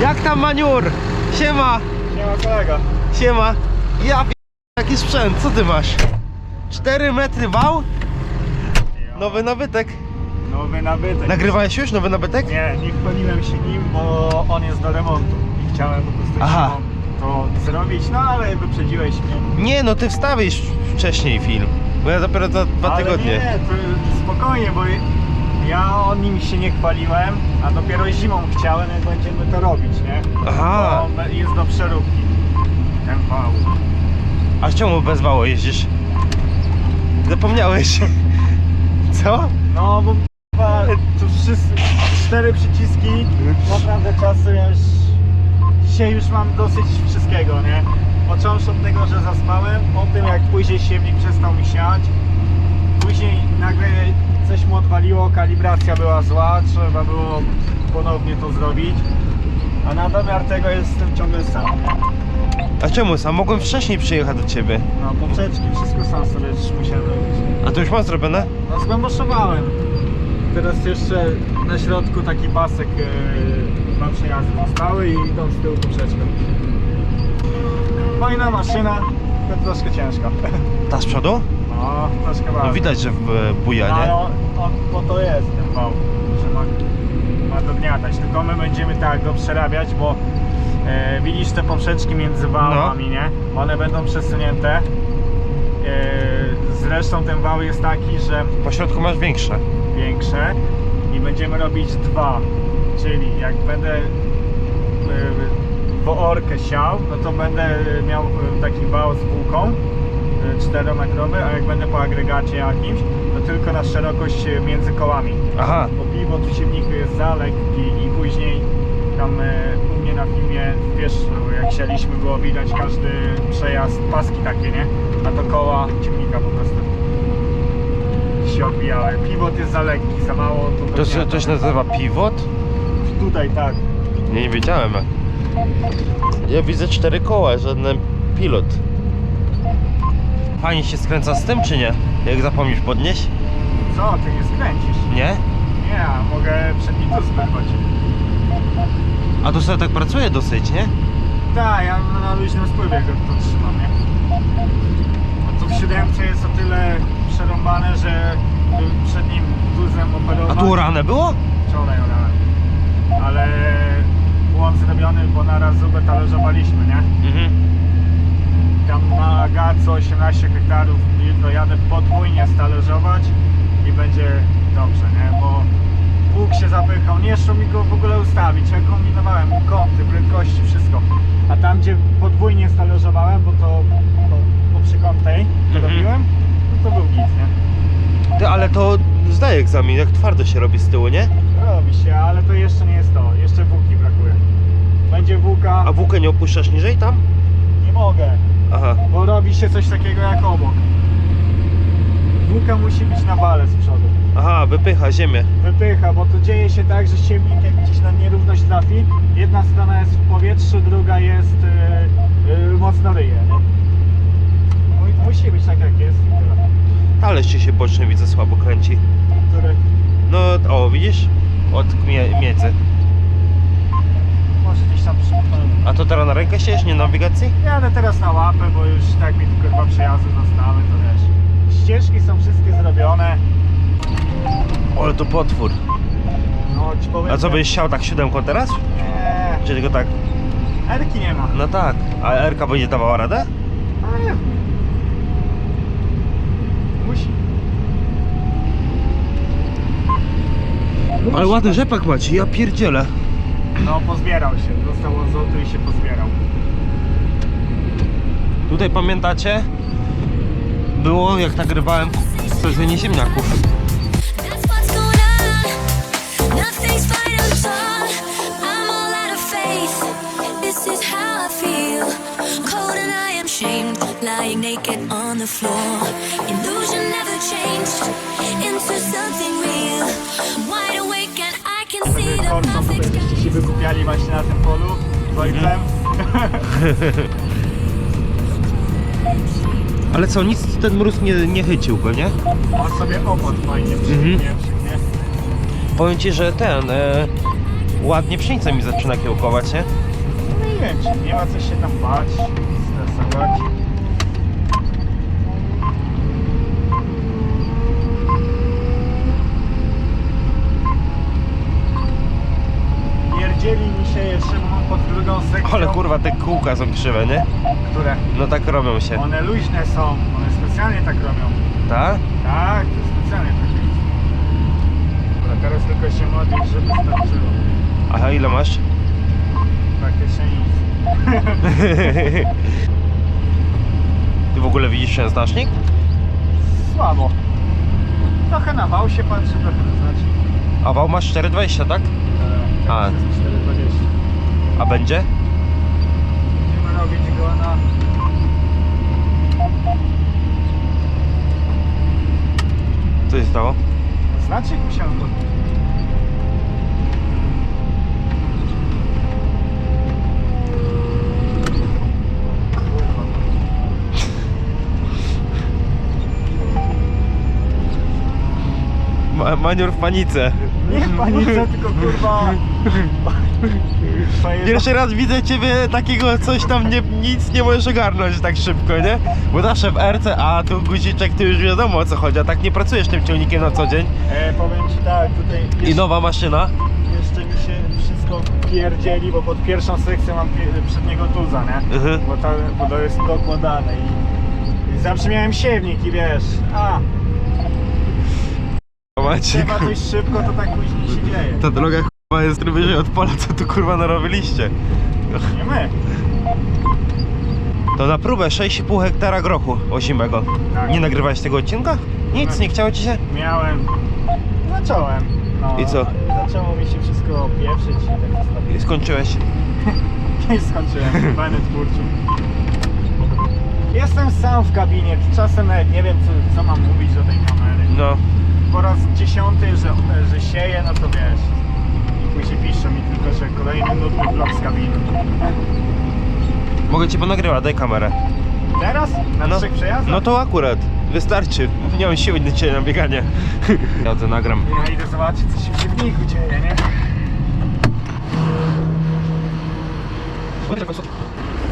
Jak tam maniur? Siema, Nie ma kolega. siema. Ja p... jaki sprzęt, co ty masz? 4 metry wał? Nowy nabytek. Nowy nabytek. Nagrywałeś już nowy nabytek? Nie, nie chwaliłem się nim, bo on jest do remontu. I chciałem po prostu Aha. to zrobić, no ale wyprzedziłeś mnie. Nie, no ty wstawisz wcześniej film. Bo ja dopiero za dwa ale tygodnie. nie, to spokojnie, bo ja o nim się nie chwaliłem, a dopiero zimą chciałem, jak będziemy to robić, nie? Aha. Bo on jest do przeróbki. Ten wał. A czemu bez wału jeździsz? Zapomniałeś. Co? No bo k***a, to wszyscy, cztery przyciski, naprawdę czasem już dzisiaj już mam dosyć wszystkiego, nie? Począwszy od tego, że zaspałem, po tym jak później siewnik przestał mi siać, później nagle coś mu odwaliło, kalibracja była zła, trzeba było ponownie to zrobić, a na domiar tego jestem ciągle sam. A czemu sam? Mogłem wcześniej przyjechać do ciebie. No poprzeczki, wszystko sam sobie musiałem robić. A to już mam zrobione? No zgłęboszowałem. Teraz jeszcze na środku taki pasek, yy, dwa przejazdy zostały i idą z tyłu poprzeczką. Fajna maszyna, tylko troszkę ciężka. Ta z przodu? No, troszkę bardzo. No widać, że w buja, No, nie? on, po to jest ten wał, że ma, ma dogniatać. Tylko my będziemy tak go przerabiać, bo e, widzisz te poprzeczki między wałami, No. nie? One będą przesunięte. E, zresztą ten wał jest taki, że Po środku masz większe. większe i będziemy robić dwa. Czyli jak będę y, po orkę siał, no to będę miał y, taki wał z bułką y, czterometrowy, a jak będę po agregacie jakimś, to tylko na szerokość y, między kołami. Aha. Bo piwo w siewniku jest za lekki i później tam y, u mnie na filmie, wiesz, jak sialiśmy było widać każdy przejazd, paski takie, nie? A to koła ciągnika po prostu się odbijały. Pivot jest za lekki, za mało to To, się- to się nazywa pivot? Tutaj tak. Nie, nie wiedziałem. Ja widzę cztery koła, żaden pilot. Fajnie się skręca z tym, czy nie? Jak zapomnisz podnieść? Co, ty nie skręcisz? Nie? Nie, a mogę przedni tu spychać. A to sobie tak pracuje dosyć, nie? Tak, ja na luźnym spływie go to trzymam, nie? No to w siódemce jest o tyle przerąbane, że y, przednim tuzem operować... A tu urane było? Wczoraj orałem. Ale błąd zrobiony, bo naraz zubę talerzowaliśmy, nie? Mhm. Tam na Gaco 18 hektarów jutro jadę podwójnie stalerzować i będzie dobrze, nie? Bo pług się zapychał, nie szło mi go w ogóle ustawić, ja kombinowałem kąty, prędkości, wszystko. A tam gdzie podwójnie stalerzowałem, bo to po, po przykątej Mhm. robiłem, no to był git, nie? Ty, ale to zdaje egzamin, jak twardo się robi z tyłu, nie? Robi się, ale to jeszcze nie jest to, jeszcze włóki brakuje. Będzie włóka, A włókę nie opuszczasz niżej tam? nie mogę, Aha. bo robi się coś takiego jak obok. Włóka musi być na bale z przodu. Aha, wypycha ziemię. Wypycha, bo to dzieje się tak, że siewnik jak gdzieś na nierówność trafi, jedna strona jest w powietrzu, druga jest yy, yy, mocno ryje. Nie? Musi być tak jak jest. Ale ci się boczny widzę słabo kręci. Który No, o, widzisz? Od mie miedzy. Może gdzieś tam przy... A to teraz na rękę siedzisz, nie na nawigacji? Jadę teraz na łapę, bo już tak mi tylko dwa przejazdy zostały, to wiesz. Ścieżki są wszystkie zrobione. Ale to potwór. No ci powiem. A co, byś siał tak siódemką teraz? Nie, Czy tylko tak? Erki nie ma. No tak. A Erka będzie dawała radę? A nie. Musi. Ale ładny rzepak macie, ja pierdzielę. No pozbierał się, dostał od złotu i się pozbierał. Tutaj pamiętacie? Było jak nagrywałem sezenie ziemniaków. Lying naked on the floor. Illusion never changed into something wykupiali właśnie na tym polu z ojcem. Ale co, nic ten mróz nie, nie chycił go, nie? On sobie opad fajnie Mhm. przyjmie? Powiem ci, że ten... E, Ładnie pszenica mi zaczyna kiełkować, nie? No nie wiem, czy nie ma co się tam bać, stresować. Pierdzieli mi się jeszcze mam pod drugą sekcją. Ale kurwa, te kółka są krzywe, nie? Które? No tak robią się. One luźne są, one specjalnie tak robią. Tak? Tak, to specjalnie tak jest. Dobra, teraz tylko się modlić, żeby starczyło. Aha, ile masz? Praktycznie nic. Ty w ogóle widzisz ten znacznik? Słabo. Trochę na wał się patrzy, trochę na znacznik. A wał masz 4,20, tak? A. A. Jest 4,20. A będzie? Będziemy robić go na... Co się stało? Znacznik musiałem. Ma maniur w panice. Nie w panice, tylko kurwa... Pierwszy raz widzę ciebie takiego coś tam nie, nic nie możesz ogarnąć tak szybko, nie? Bo zawsze w RC, a tu guziczek, ty już wiadomo o co chodzi, a tak nie pracujesz tym ciągnikiem na co dzień. E, powiem ci tak, tutaj I jeszcze, nowa maszyna. jeszcze mi się wszystko pierdzieli, bo pod pierwszą sekcją mam przedniego tuza, nie? Mhm. Bo, ta, bo to jest dokładane i, i zawsze miałem siewnik i wiesz, a, Macie, trzeba coś szybko, to tak później się dzieje. ta droga chyba jest wyżej od pola, co tu kurwa narobiliście. Nie my. To na próbę 6,5 hektara grochu ozimego. Tak. Nie nagrywałeś tego odcinka? Nic, nie chciało ci się? Miałem, zacząłem. No, I co? Zaczęło mi się wszystko pieprzyć i tak I zostawiłem. skończyłeś. I skończyłem, fajny twórczy. Jestem sam w kabinie, czasem nawet nie wiem co, co mam mówić do tej kamery. No. Po raz dziesiąty, że, że sieję, no to wiesz. I później piszą mi tylko, że kolejny nudny vlog z kabiny. Mogę ci ponagrywać, daj kamerę. Teraz? Na No, trzech przejazdach? no to akurat. Wystarczy. Nie mam siły dzisiaj na bieganie. Jadę, nagram. Ja idę zobaczyć, co się w dzieje, nie?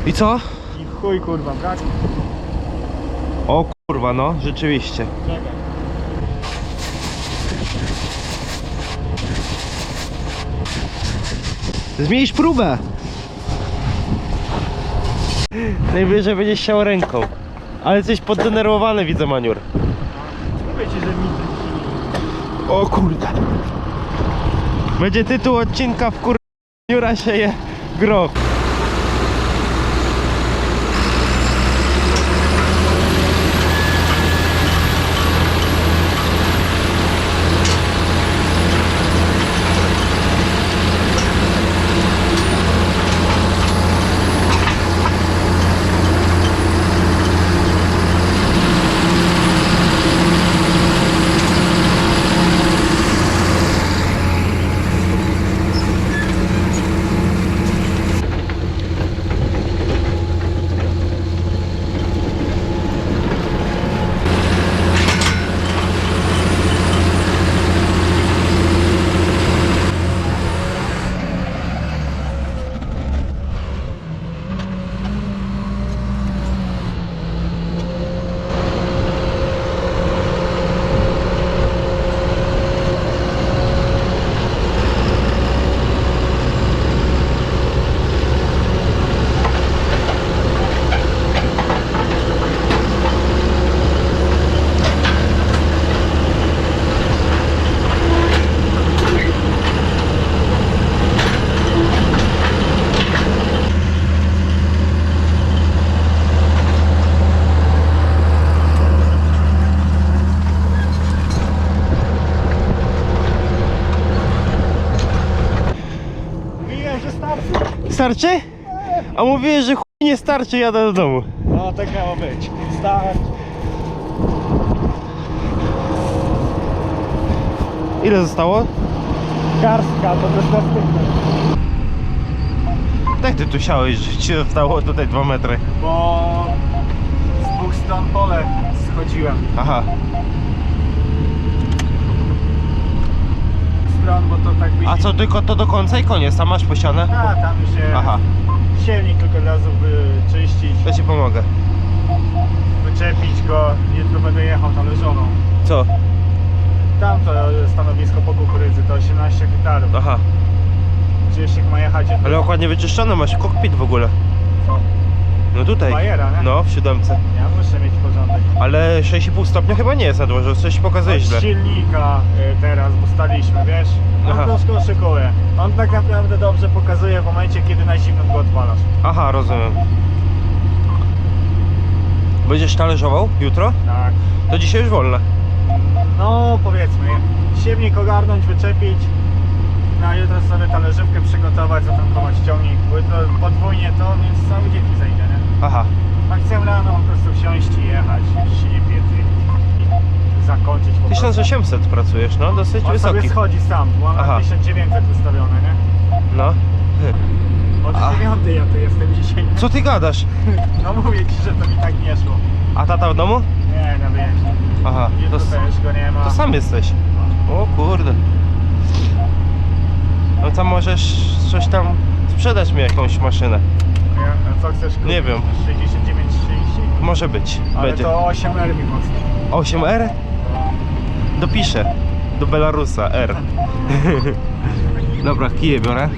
I co? I chuj kurwa, brak. O kurwa, no, rzeczywiście. Czekaj. Zmienić próbę. Najwyżej będziesz chciał ręką. Ale jesteś poddenerwowany, widzę, Maniur. Mówię ci, że mi... O kurde. Będzie tytuł odcinka w kur... Maniura sieje groch. Mówiłem, że starczy. Starczy? A mówiłeś, że chuj nie starczy, jadę do domu. No tak miało być. Start. Ile zostało? Garstka, to jest następne. Tak ty tu siałeś, że ci zostało tutaj 2 metry. Bo z dwóch stron pole schodziłem. Aha. Stron, bo to tak A wisi- co, tylko to do końca i koniec, tam masz posiane? A, tam się Aha, silnik tylko razu wyczyścić, to ci pomogę. wyczepić go. Jutro będę jechał talerzoną. Co? Tam to stanowisko po kukurydzy to 18 hektarów. Aha, Grzesiek ma jechać ale ładnie wyczyszczone, masz kokpit w ogóle. Co? No tutaj. Bajera, nie? No, w siódemce. Ja muszę mieć porządek. Ale 6,5 stopnia chyba nie jest na dworze, coś pokazuje Od źle. silnika y, teraz, bo staliśmy, wiesz? On Aha. troszkę oszukuje. On tak naprawdę dobrze pokazuje w momencie, kiedy na zimnym go odpalasz. Aha, rozumiem. Będziesz talerzował jutro? Tak. To dzisiaj już wolne. No powiedzmy, siewnik ogarnąć, wyczepić. Na jutro sobie talerzówkę przygotować, zatankować ciągnik. Bo jutro podwójnie to, więc cały dzień zejdzie? Aha, A chcę rano po prostu wsiąść i jechać, się nie pierdzi. I zakończyć po prostu. 1800 pracujesz, no dosyć On sobie wysoki. schodzi sam, bo mam Aha. na 1900 ustawione, nie? No. Od A. 9 ja tu jestem dzisiaj. Co ty gadasz? No mówię ci, że to mi tak nie szło. A tata w domu? Nie, na wyjeździe. Aha, to, Jutro s- też go nie ma. to sam jesteś. O kurde. No to możesz coś tam sprzedać mi jakąś maszynę. A co chcesz kupić? Nie wiem. 69, 30? Może być. Ale Będzie. to 8 R mi mocno. 8R? Dopiszę. Do Belarusa R. Dobra, kije biorę.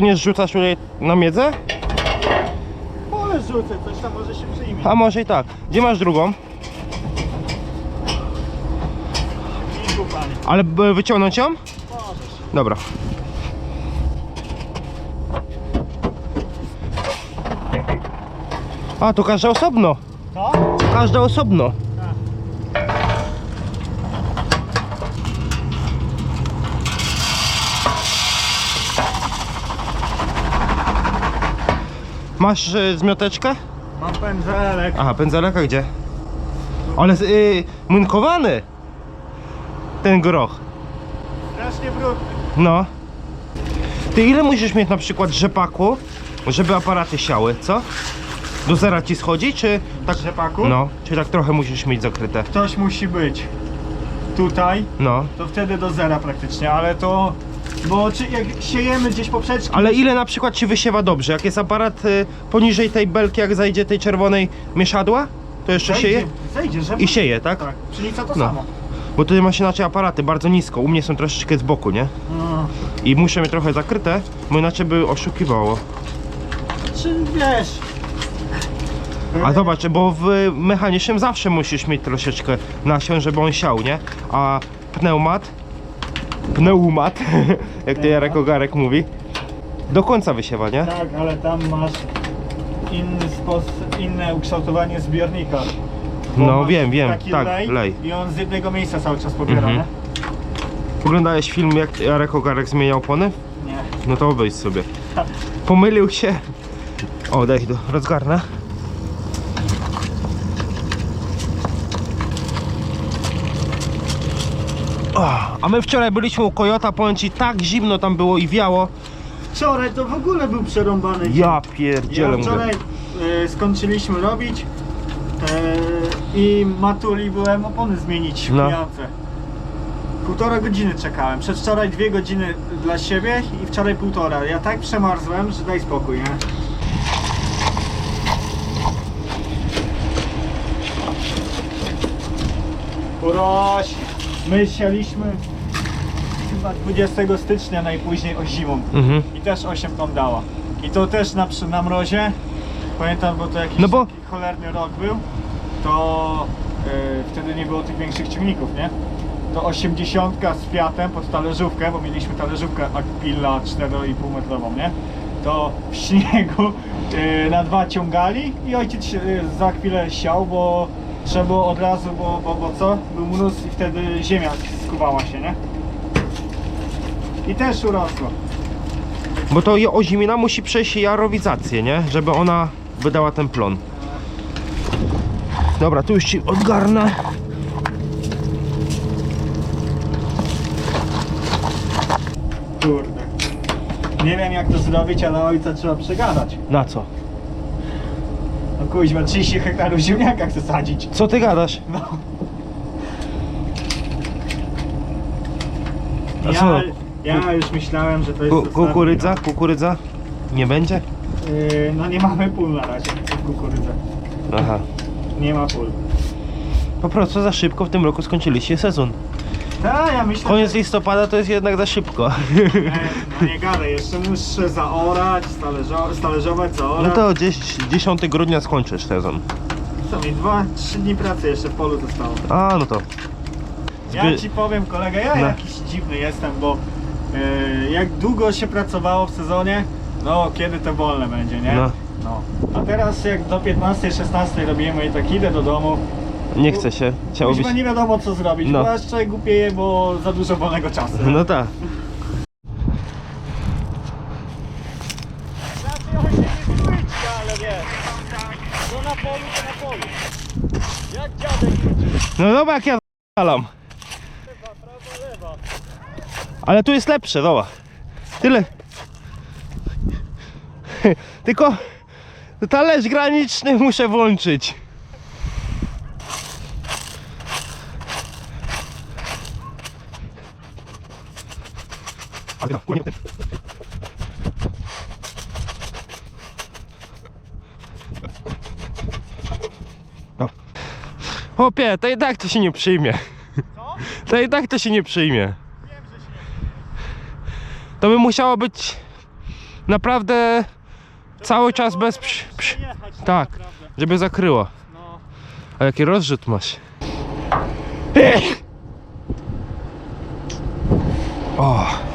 To nie zrzucasz tutaj na miedzę? Ale rzucę, coś tam może się przyjmie. A może i tak. Gdzie masz drugą? Kilku panie. Ale b- wyciągnąć ją? Możesz. Dobra. A, to każda osobno. To? Każda osobno. Masz y, zmioteczkę? Mam pędzelek. Aha, pędzelek, a gdzie? Ale y, munkowany. Ten groch. Strasznie brudny. No. Ty ile musisz mieć na przykład rzepaku, żeby aparaty siały, co? Do zera ci schodzi, czy tak... Rzepaku? No, czy tak trochę musisz mieć zakryte? Ktoś musi być tutaj, No. to wtedy do zera praktycznie, ale to... Bo czy jak siejemy gdzieś poprzeczki... Ale ile na przykład ci wysiewa dobrze? Jak jest aparat y, poniżej tej belki, jak zajdzie tej czerwonej mieszadła, to jeszcze Zejdzie, sieje? zejdzie, że I sieje, tak? Tak, czyli co to No. samo. Bo tutaj masz inaczej aparaty, bardzo nisko. U mnie są troszeczkę z boku, nie? No. I muszę mieć trochę zakryte, bo inaczej by oszukiwało. Czy wiesz... A zobacz, bo w mechanicznym zawsze musisz mieć troszeczkę nasion, żeby on siał, nie? A pneumat, pneumat, jak to Jarek Ogarek mówi, do końca wysiewa, nie? Tak, ale tam masz inny sposób, inne ukształtowanie zbiornika. Bo No, masz wiem, wiem, taki tak, lej, lej. I on z jednego miejsca cały czas pobiera, Mhm. nie? Oglądałeś film, jak Jarek Ogarek zmieniał opony? Nie. No to obejrz sobie. Pomylił się. O, daj do rozgarnę. O, a my wczoraj byliśmy u Kojota, powiem ci, tak zimno tam było i wiało. Wczoraj to w ogóle był przerąbany dzień. Ja pierdzielę Ja wczoraj e, skończyliśmy robić e, i Matuli byłem opony zmienić w No. pijance. Półtora godziny czekałem. Przedwczoraj dwie godziny dla siebie i wczoraj półtora. Ja tak przemarzłem, że daj spokój, nie? Uroś, my sialiśmy chyba 20 stycznia najpóźniej o zimą. Mhm. I też 8 ton dała. I to też na, przy- na mrozie. Pamiętam, bo to jakiś No bo- taki cholerny rok był. To e, wtedy nie było tych większych ciągników, nie? To 80 z Fiatem pod talerzówkę, bo mieliśmy talerzówkę Aquila 4,5 metrową, nie? to w śniegu e, na dwa ciągali i ojciec się, e, za chwilę siał, bo trzeba było od razu, bo, bo, bo co? Był mróz i wtedy ziemia skuwała się, nie? I też urosło. Bo to je- ozimina musi przejść jarowizację, nie? Żeby ona wydała ten plon. Dobra, tu już ci odgarnę. Kurde. Nie wiem jak to zrobić, ale ojca trzeba przegadać. Na co? No kuźma, 30 hektarów ziemniaka chcę sadzić. Co ty gadasz? No. A Ja, co? ja już myślałem, że to jest Ku, ostatni kukurydza? rok. Kukurydza? Nie będzie? Yy, no nie mamy pól na razie w kukurydze. Aha. Nie ma pól. Po prostu za szybko w tym roku skończyliście sezon. Tak, ja myślę, Koniec listopada to jest jednak za szybko. że... No nie gadaj, jeszcze muszę zaorać, stalerzo- stalerzować, zaorać. No to gdzieś 10 grudnia skończysz sezon. Co mi, dwa, trzy dni pracy jeszcze w polu zostało. A, no to. Ja Zby- ci powiem kolega, ja No. jakiś dziwny jestem, bo yy, jak długo się pracowało w sezonie, no kiedy to wolne będzie, nie? No. no. A teraz jak do 15-16 robimy i tak idę do domu, Nie chce się. Chciałobyś... Kuźwa nie wiadomo co zrobić, No. no. bo człowiek głupieje, bo za dużo wolnego czasu. No tak. Znaczy oj się nie zbyć, ale wiesz, to na polu, to na polu. Jak dziadek No dobra, jak ja zalam. lewa, prawa, lewa. Ale tu jest lepsze, dobra. Tyle. Tylko talerz graniczny muszę włączyć. Chłopie, to i tak to się nie przyjmie. Co? To i tak to się nie przyjmie. Wiem, że się To by musiało być naprawdę cały czas bez przy, przy, jechać tak, żeby zakryło. No. A jaki rozrzut masz? O.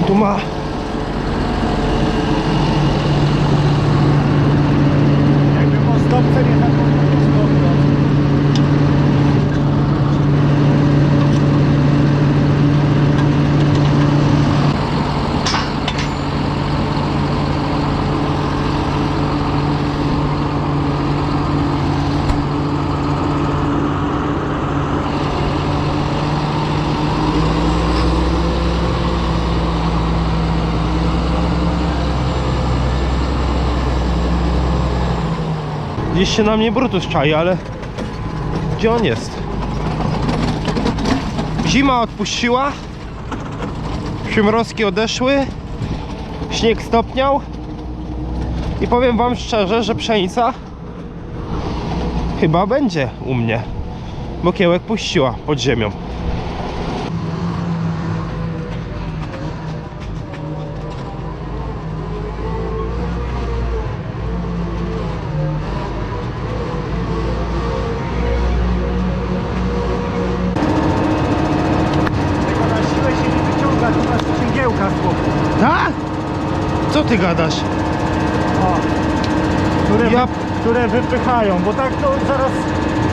on tu ma? Jakby po stopce nie Gdzieś się na mnie Brutus czai, ale gdzie on jest? Zima odpuściła, przymrozki odeszły, śnieg stopniał i powiem wam szczerze, że pszenica chyba będzie u mnie, bo kiełek puściła pod ziemią. Co ty gadasz? Które, Ja- które wypychają, bo tak to zaraz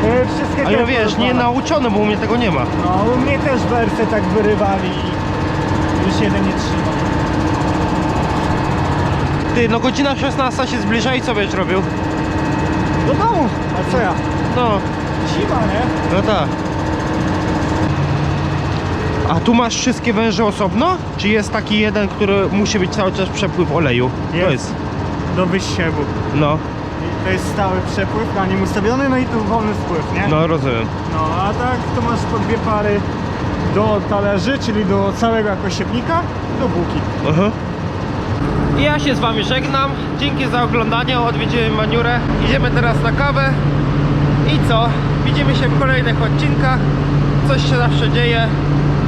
e, wszystkie A ja wiesz, nie nauczony, bo u mnie tego nie ma. No, u mnie też wersy tak wyrywali i już jeden nie trzyma. Ty, no godzina 16 się zbliża i co będziesz robił? Do domu, a co ja? No, Zima, nie? no tak. A tu masz wszystkie węże osobno? Czy jest taki jeden, który musi być cały czas przepływ oleju? To Jest. jest. Do wysiewu. No, I to jest stały przepływ, na nim ustawiony, no i tu wolny wpływ, nie? no rozumiem. No, a tak to masz po dwie pary do talerzy, czyli do całego jakoś siewnika, do bułki. Aha. I ja się z wami żegnam. Dzięki za oglądanie. Odwiedziłem Maniurę. Idziemy teraz na kawę. I co? Widzimy się w kolejnych odcinkach. Coś się zawsze dzieje.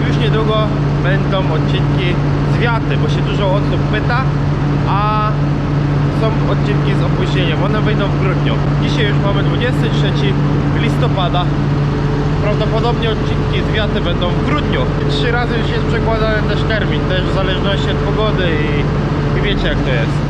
Już niedługo będą odcinki z wiaty, bo się dużo osób pyta, a są odcinki z opóźnieniem. One wyjdą w grudniu. Dzisiaj już mamy 23 listopada. Prawdopodobnie odcinki z wiaty będą w grudniu. Trzy razy już jest przekładany też termin, też w zależności od pogody i, i wiecie jak to jest.